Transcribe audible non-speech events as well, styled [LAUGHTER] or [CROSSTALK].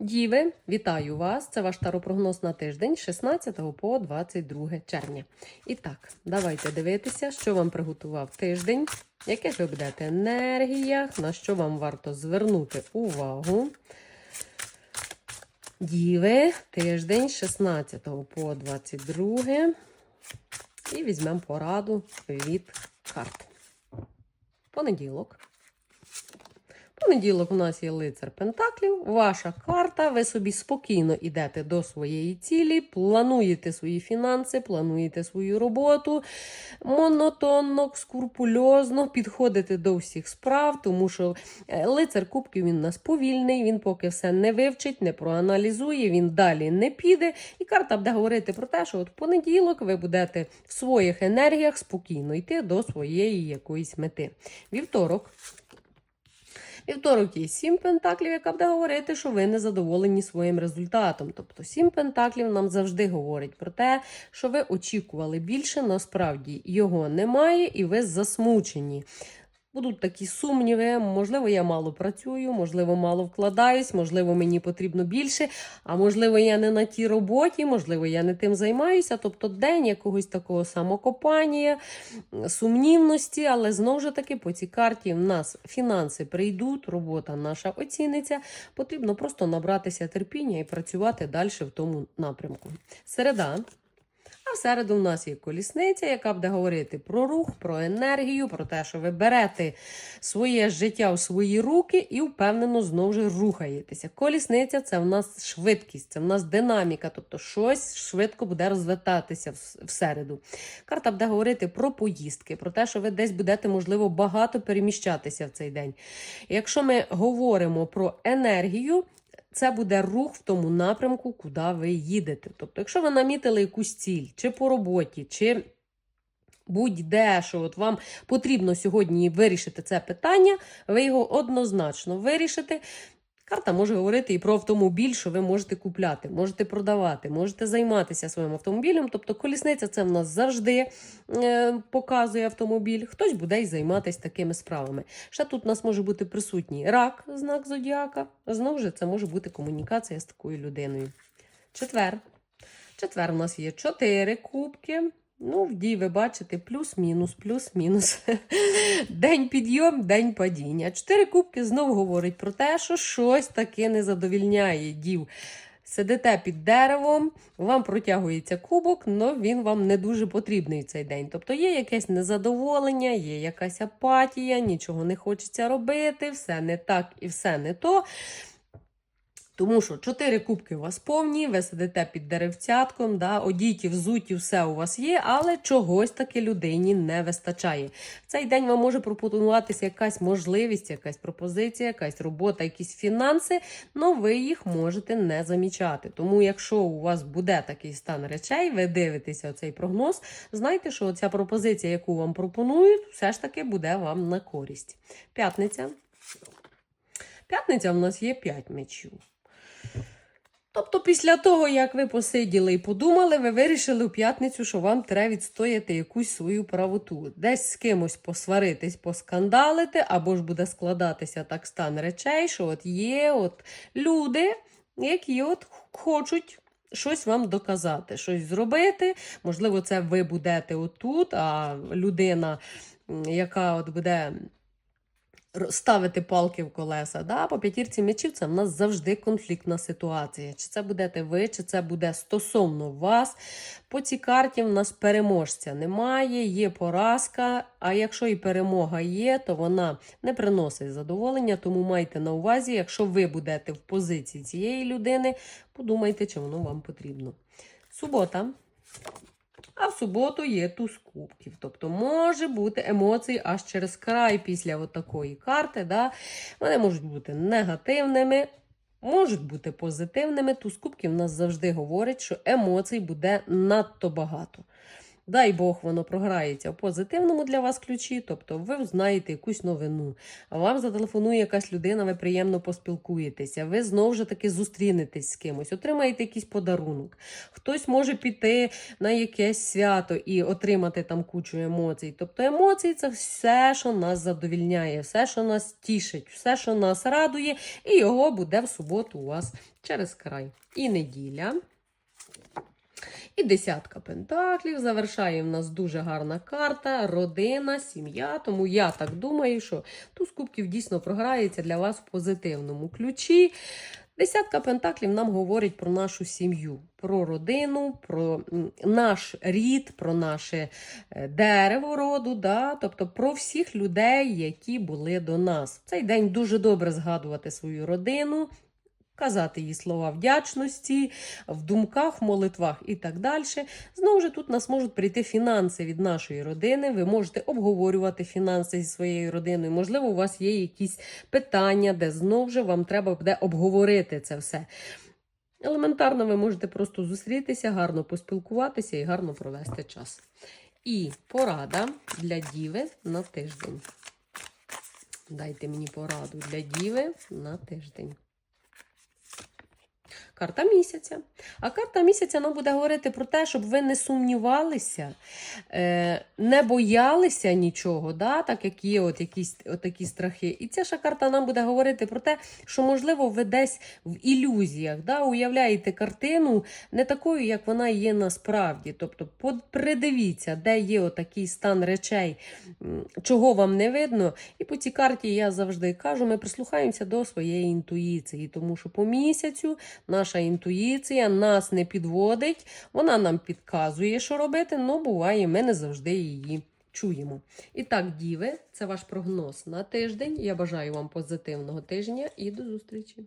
Діви, вітаю вас! Це ваш таропрогноз на тиждень 16 по 22 червня. І так, давайте дивитися, що вам приготував тиждень, яких ви будете енергіях, на що вам варто звернути увагу. Діви, тиждень 16 по 22. І візьмемо пораду від карт. Понеділок. Понеділок у нас є лицар Пентаклів, ваша карта. Ви собі спокійно йдете до своєї цілі, плануєте свої фінанси, плануєте свою роботу монотонно, скрупульозно підходите до всіх справ, тому що е, лицар Кубків він нас повільний, він поки все не вивчить, не проаналізує, він далі не піде. І карта буде говорити про те, що от в понеділок ви будете в своїх енергіях спокійно йти до своєї якоїсь мети. Вівторок. Вівторок є сім пентаклів, яка буде говорити, що ви не задоволені своїм результатом. Тобто сім пентаклів нам завжди говорить про те, що ви очікували більше, насправді його немає, і ви засмучені. Будуть такі сумніви, можливо, я мало працюю, можливо, мало вкладаюсь, можливо, мені потрібно більше, а можливо, я не на тій роботі, можливо, я не тим займаюся. Тобто день якогось такого самокопання, сумнівності, але знову ж таки по цій карті в нас фінанси прийдуть, робота наша оціниться. Потрібно просто набратися терпіння і працювати далі в тому напрямку. Середа. А в нас є колісниця, яка буде говорити про рух, про енергію, про те, що ви берете своє життя в свої руки і впевнено знову ж рухаєтеся. Колісниця це в нас швидкість, це в нас динаміка, тобто щось швидко буде розвертатися в- в середу. Карта буде говорити про поїздки, про те, що ви десь будете, можливо, багато переміщатися в цей день. Якщо ми говоримо про енергію, це буде рух в тому напрямку, куди ви їдете. Тобто, якщо ви намітили якусь ціль, чи по роботі, чи будь-де, що от вам потрібно сьогодні вирішити це питання, ви його однозначно вирішите. Карта може говорити і про автомобіль, що ви можете купляти, можете продавати, можете займатися своїм автомобілем. Тобто колісниця це в нас завжди е, показує автомобіль. Хтось буде й займатися такими справами. Ще тут у нас може бути присутній рак, знак зодіака. Знову ж це може бути комунікація з такою людиною. Четвер. Четвер у нас є чотири кубки. Ну, в дій ви бачите, плюс-мінус, плюс-мінус. [LAUGHS] День підйом, день падіння. Чотири кубки знову говорить про те, що щось таке не задовільняє дів. Сидите під деревом, вам протягується кубок, але він вам не дуже потрібний цей день. Тобто є якесь незадоволення, є якась апатія, нічого не хочеться робити, все не так і все не то. Тому що чотири кубки у вас повні, ви сидите під деревцятком, да, одіті, взуті, все у вас є, але чогось таки людині не вистачає. В цей день вам може пропонуватися якась можливість, якась пропозиція, якась робота, якісь фінанси, але ви їх можете не замічати. Тому, якщо у вас буде такий стан речей, ви дивитеся цей прогноз, знайте, що ця пропозиція, яку вам пропонують, все ж таки буде вам на користь. П'ятниця. П'ятниця в нас є 5 мечів. Тобто, після того, як ви посиділи і подумали, ви вирішили у п'ятницю, що вам треба відстояти якусь свою правоту. Десь з кимось посваритись, поскандалити, або ж буде складатися так стан речей, що от є от люди, які от хочуть. Щось вам доказати, щось зробити. Можливо, це ви будете отут, а людина, яка от буде ставити палки в колеса. Да? По п'ятірці мечів це в нас завжди конфліктна ситуація. Чи це будете ви, чи це буде стосовно вас. По цій карті в нас переможця немає, є поразка. А якщо і перемога є, то вона не приносить задоволення. Тому майте на увазі, якщо ви будете в позиції цієї людини, подумайте, чи воно вам потрібно. Субота. А в суботу є туз кубків. Тобто може бути емоції аж через край після от такої карти. Да? Вони можуть бути негативними, можуть бути позитивними. Туз кубків нас завжди говорить, що емоцій буде надто багато. Дай Бог, воно програється в позитивному для вас ключі, тобто ви знаєте якусь новину, вам зателефонує якась людина, ви приємно поспілкуєтеся, ви знову ж таки зустрінетесь з кимось, отримаєте якийсь подарунок. Хтось може піти на якесь свято і отримати там кучу емоцій. Тобто емоції це все, що нас задовільняє, все, що нас тішить, все, що нас радує, і його буде в суботу у вас через край. І неділя. І десятка пентаклів. Завершає в нас дуже гарна карта, родина, сім'я. Тому я так думаю, що туз кубків дійсно програється для вас в позитивному ключі. Десятка пентаклів нам говорить про нашу сім'ю, про родину, про наш рід, про наше е, дерево роду, да? тобто про всіх людей, які були до нас. В цей день дуже добре згадувати свою родину, казати їй слова вдячності, в думках, молитвах і так далі. Знову ж тут нас можуть прийти фінанси від нашої родини. Ви можете обговорювати фінанси зі своєю родиною. Можливо, у вас є якісь питання, де знову ж вам треба буде обговорити це все. Елементарно, ви можете просто зустрітися, гарно поспілкуватися і гарно провести час. І порада для діви на тиждень. Дайте мені пораду для діви на тиждень. Карта місяця. А карта місяця нам буде говорити про те, щоб ви не сумнівалися, е, не боялися нічого, да? так як є от якісь от такі страхи. І ця ж карта нам буде говорити про те, що, можливо, ви десь в ілюзіях да? уявляєте картину не такою, як вона є насправді. Тобто, придивіться, де є отакий стан речей, чого вам не видно. І по цій карті я завжди кажу, ми прислухаємося до своєї інтуїції, тому що по місяцю наша інтуїція нас не підводить, вона нам підказує, що робити, але буває, ми не завжди її чуємо. І так, діви, це ваш прогноз на тиждень. Я бажаю вам позитивного тижня і до зустрічі!